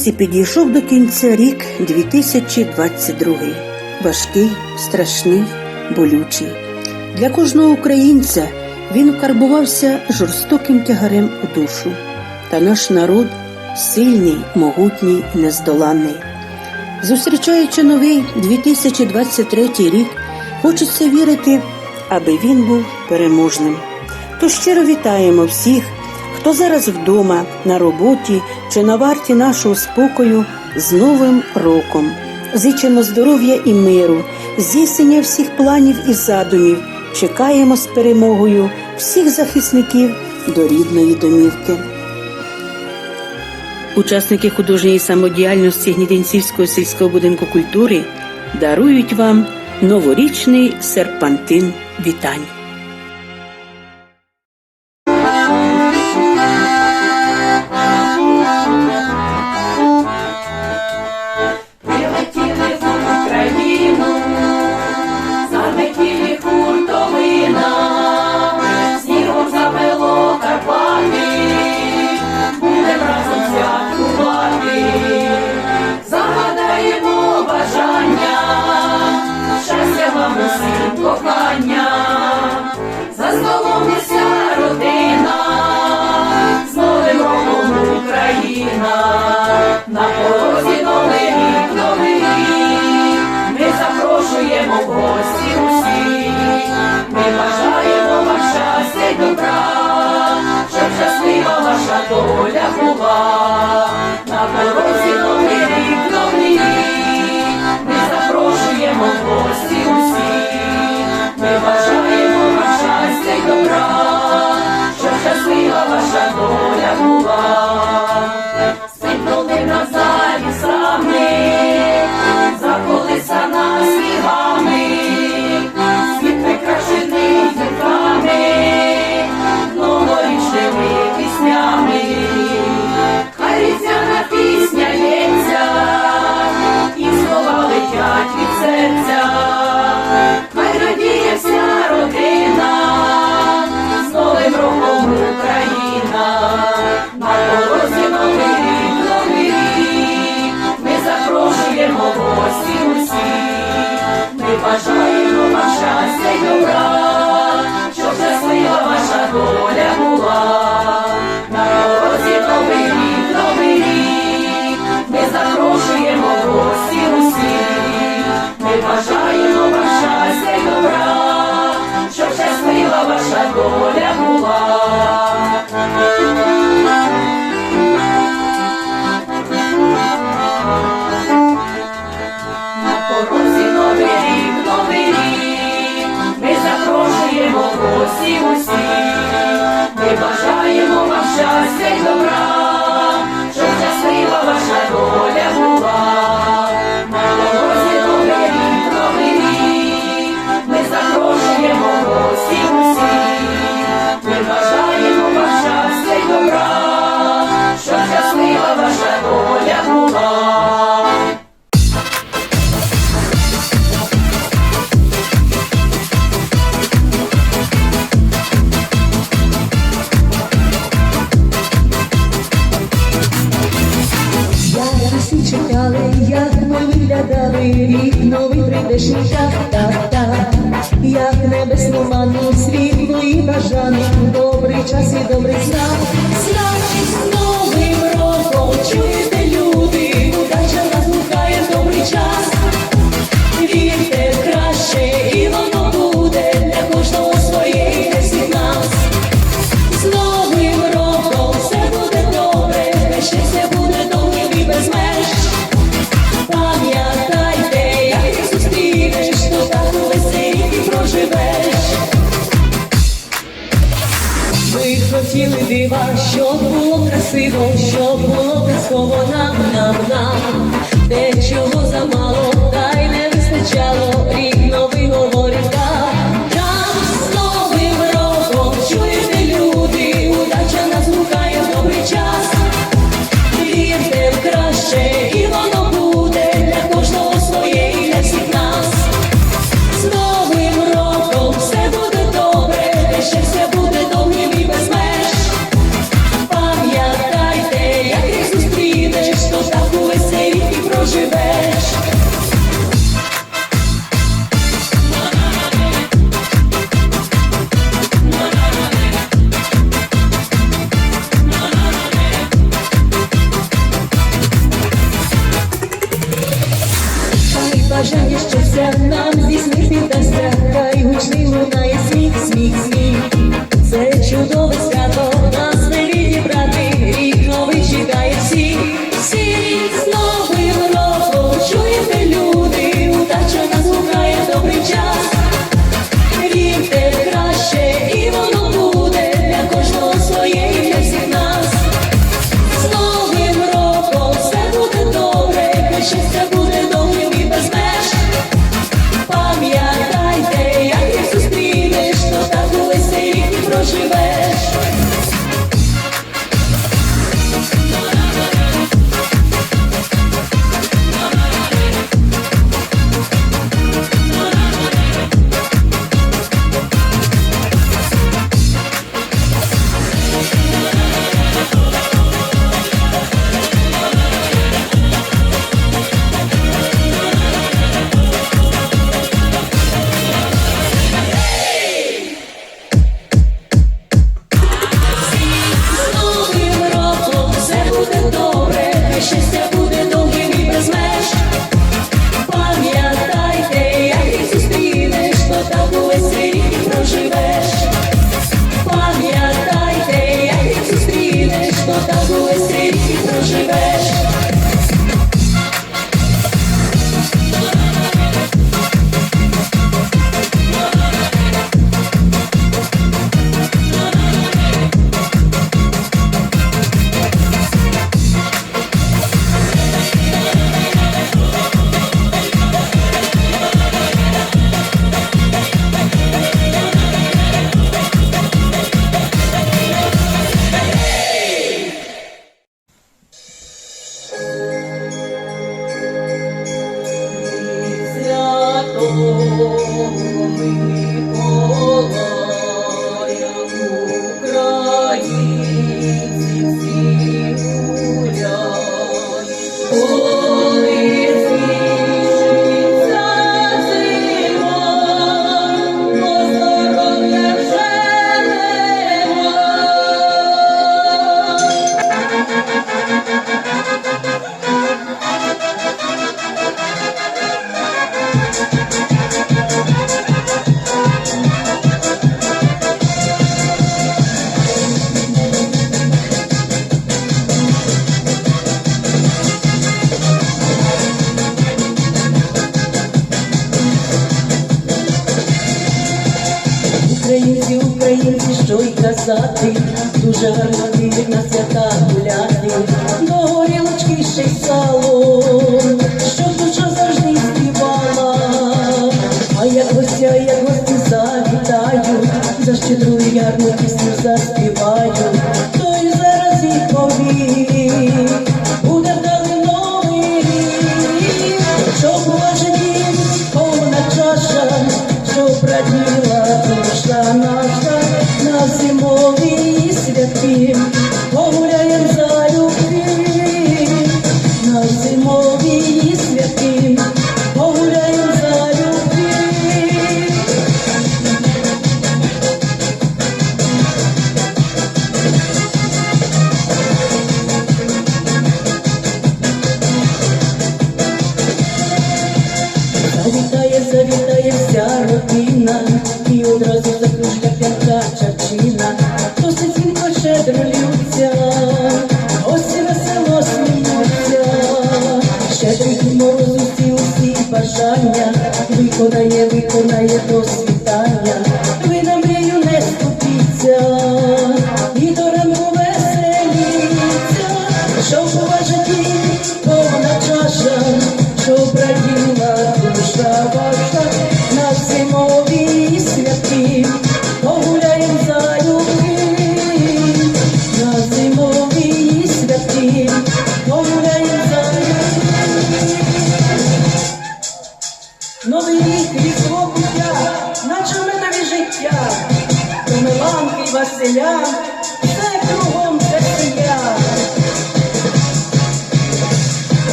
Ось і підійшов до кінця рік 2022. Важкий, страшний, болючий. Для кожного українця він карбувався жорстоким тягарем у душу. Та наш народ сильний, могутній і нездоланний. Зустрічаючи новий 2023 рік, хочеться вірити, аби він був переможним. То щиро вітаємо всіх хто зараз вдома, на роботі чи на варті нашого спокою з Новим роком. Зичимо здоров'я і миру, здійснення всіх планів і задумів. Чекаємо з перемогою всіх захисників до рідної домівки. Учасники художньої самодіяльності Гнідинцівського сільського будинку культури дарують вам новорічний серпантин вітань. добра, щоб щаслива ваша доля була. на воля була. рік новий прийдеш і так-так-так, як небесно ману світло і бажаний добрий час і добрий знак. Знак з новим роком чує. Ми хотіли дива, щоб було красиво, щоб було казково нам, нам, нам. Дечого замало, та й не вистачало. казати, дуже гармати на свята гуляти, до горілочки ще й салон, що душа завжди співала, а як гостя, як гості завітаю, за щедру ярну пісню заспіваю, то зараз і повім, буде дали новий що була повна чаша, що праділа душа. Молодості усі бажання, виконає, виконає досвід.